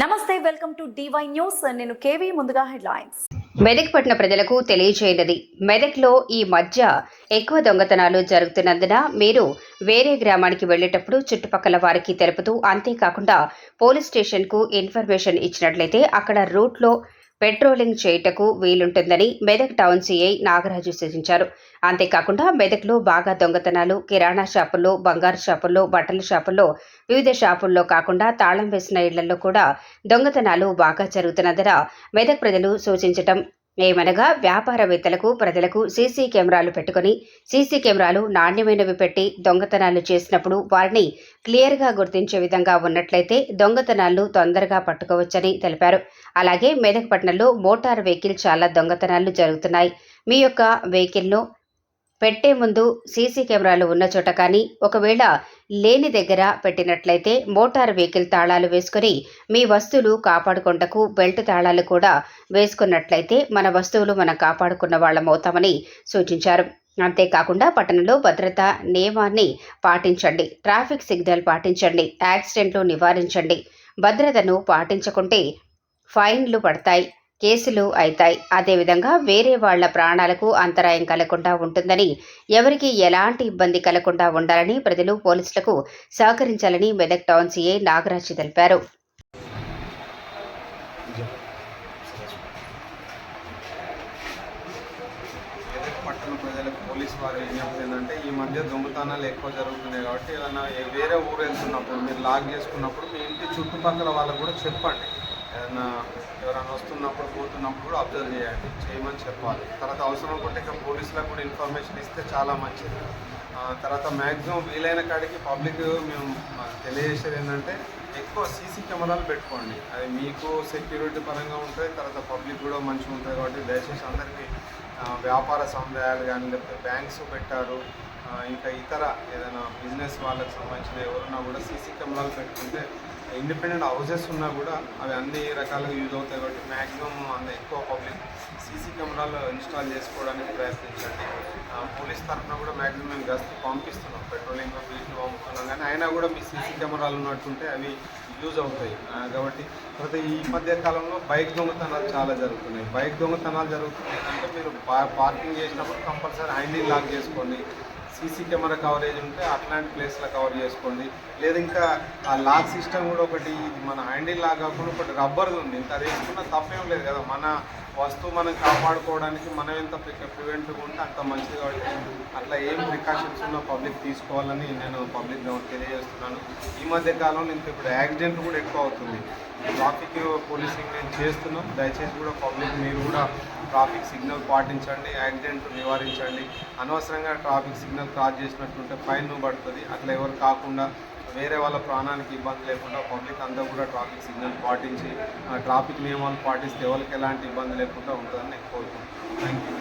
నమస్తే welcome to D Y news నేను KV ముందుగా హెడ్లైన్స్. మెదక్ పట్టిన ప్రజలకు తెలియజేయనది. మెదక్లో ఈ మధ్య ఎక్కువ దొంగతనాలు జరుగుతున్నందున మీరు వేరే గ్రామానికి వెళ్ళేటప్పుడు చుట్టుపక్కల వారికి తెలుపుతూ అంతేకాకుండా పోలీస్ స్టేషన్కు ఇన్ఫర్మేషన్ ఇచ్చినట్లయితే అక్కడ రూట్లో పెట్రోలింగ్ చేయుటకు వీలుంటుందని Medak town C I Nagaraju సూచించారు. అంతేకాకుండా మెదక్లో బాగా దొంగతనాలు కిరాణా షాపుల్లో బంగారు షాపుల్లో బట్టల షాపుల్లో వివిధ షాపుల్లో కాకుండా తాళం వేసిన ఇళ్ళలో కూడా దొంగతనాలు బాగా జరుగుతున్నందున మెదక్ ప్రజలు సూచించటం ఏమనగా వ్యాపారవేత్తలకు ప్రజలకు సీసీ కెమెరాలు పెట్టుకుని సీసీ కెమెరాలు నాణ్యమైనవి పెట్టి దొంగతనాలు చేసినప్పుడు వారిని క్లియర్గా గుర్తించే విధంగా ఉన్నట్లయితే దొంగతనాలు తొందరగా పట్టుకోవచ్చని తెలిపారు. అలాగే మెదక్ మోటార్ వెహికల్ చాలా దొంగతనాలు జరుగుతున్నాయి. మీ యొక్క వెహికల్ను పెట్టే ముందు సీసీ కెమెరాలు ఉన్న చోట కానీ ఒకవేళ లేని దగ్గర పెట్టినట్లయితే మోటార్ వెహికల్ తాళాలు వేసుకొని మీ వస్తువులు కాపాడుకొంటకు బెల్ట్ తాళాలు కూడా వేసుకున్నట్లయితే మన వస్తువులు మనం కాపాడుకున్న వాళ్ళమవుతామని సూచించారు. అంతేకాకుండా పట్టణంలో భద్రతా నియమాన్ని పాటించండి. ట్రాఫిక్ సిగ్నల్ పాటించండి. యాక్సిడెంట్లు నివారించండి. భద్రతను పాటించకుంటే ఫైన్లు పడతాయి. కేసులు అవుతాయి అదేవిధంగా వేరే వాళ్ళ ప్రాణాలకు అంతరాయం కలగకుండా ఉంటుందని ఎవరికి ఎలాంటి ఇబ్బంది కలగకుండా ఉండాలని ప్రజలు పోలీసులకు సహకరించాలని మెదక్ టౌన్ సీఏ నాగరాజు తెలిపారు. పట్టణ ప్రజలకు పోలీసు వారి విజ్ఞప్తి ఏంటంటే ఈ మధ్య దొంగతనాలు ఎక్కువ జరుగుతున్నాయి కాబట్టి ఏదైనా వేరే ఊరు వెళ్తున్నప్పుడు మీరు లాక్ చేసుకున్నప్పుడు మీ ఇంటి చుట్టుపక్కల వాళ్ళకు కూడా చెప్పండి. ఏదైనా ఎవరైనా వస్తున్నప్పుడు పోతున్నప్పుడు కూడా అబ్జర్వ్ చేయండి చేయమని చెప్పాలి. తర్వాత అవసరం ఉంటే ఇక పోలీసులకు కూడా ఇన్ఫర్మేషన్ ఇస్తే చాలా మంచిది. తర్వాత మ్యాక్సిమం వీలైన కాడికి పబ్లిక్ మేము తెలియజేసేది ఏంటంటే ఎక్కువ సీసీ కెమెరాలు పెట్టుకోండి. అది మీకు సెక్యూరిటీ పరంగా ఉంటుంది తర్వాత పబ్లిక్ కూడా మంచిగా ఉంటుంది కాబట్టి దయచేసి అందరికీ వ్యాపార సముదాయాలు కానీ లేకపోతే బ్యాంక్స్ పెట్టారు. ఇంకా ఇతర ఏదైనా బిజినెస్ వాళ్ళకి సంబంధించిన ఎవరున్నా కూడా సీసీ కెమెరాలు పెట్టుకుంటే ఇండిపెండెంట్ హౌసెస్ ఉన్నా కూడా అవి అన్ని రకాలుగా యూజ్ అవుతాయి కాబట్టి మ్యాక్సిమం అంత ఎక్కువ పబ్లిక్ సీసీ కెమెరాలు ఇన్స్టాల్ చేసుకోవడానికి ప్రయత్నించండి. ఆ, పోలీస్ తరఫున కూడా మ్యాక్సిమం మేము గస్తీ పంపిస్తున్నాం. పెట్రోలింగ్ వీటిని పంపుతున్నాం. కానీ అయినా కూడా మీ సీసీ కెమెరాలు ఉన్నట్టుంటే అవి యూజ్ అవుతాయి. కాబట్టి ప్రతి ఈ మధ్య కాలంలో బైక్ దొంగతనాలు చాలా జరుగుతున్నాయి. బైక్ దొంగతనాలు జరుగుతున్నాయి అంటే మీరు పార్కింగ్ చేసినప్పుడు కంపల్సరీ హ్యాండిల్ లాక్ చేసుకోండి. సీసీ కెమెరా కవరేజ్ ఉంటే అట్లాంటి ప్లేస్లో కవర్ చేసుకోండి. లేదా ఇంకా ఆ లాక్ సిస్టమ్ కూడా ఒకటి మన హ్యాండిల్ లాక్ కాకుండా ఒకటి రబ్బర్ది ఉంది. ఇంకా అది వేసుకున్న తప్పేం లేదు కదా మన వస్తువు మనం కాపాడుకోవడానికి మనం ఎంత ప్రివెంట్గా ఉంటే అంత మంచిది కాబట్టి అట్లా ఏం ప్రికాషన్స్ ఉన్నా పబ్లిక్ తీసుకోవాలని నేను పబ్లిక్ తెలియజేస్తున్నాను. ఈ మధ్య కాలంలో ఇంకా ఇప్పుడు యాక్సిడెంట్ కూడా ఎక్కువ అవుతుంది ట్రాఫిక్ పోలీసింగ్ నేను చేస్తున్నాం దయచేసి కూడా పబ్లిక్ మీరు కూడా ట్రాఫిక్ సిగ్నల్ పాటించండి యాక్సిడెంట్ నివారించండి. అనవసరంగా ట్రాఫిక్ సిగ్నల్ క్రాస్ చేసినట్టుంటే ఫైన్ పడుతుంది. అట్లా ఎవరు కాకుండా వేరే వాళ్ళ ప్రాణానికి ఇబ్బంది లేకుండా పబ్లిక్ అంతా కూడా ట్రాఫిక్ సిగ్నల్ పాటించి ట్రాఫిక్ నియమాలు పాటిస్తే ఎవరికి ఎలాంటి ఇబ్బంది లేకుండా ఉంటుందని నేను కోరుకుంటున్నాను. Thank you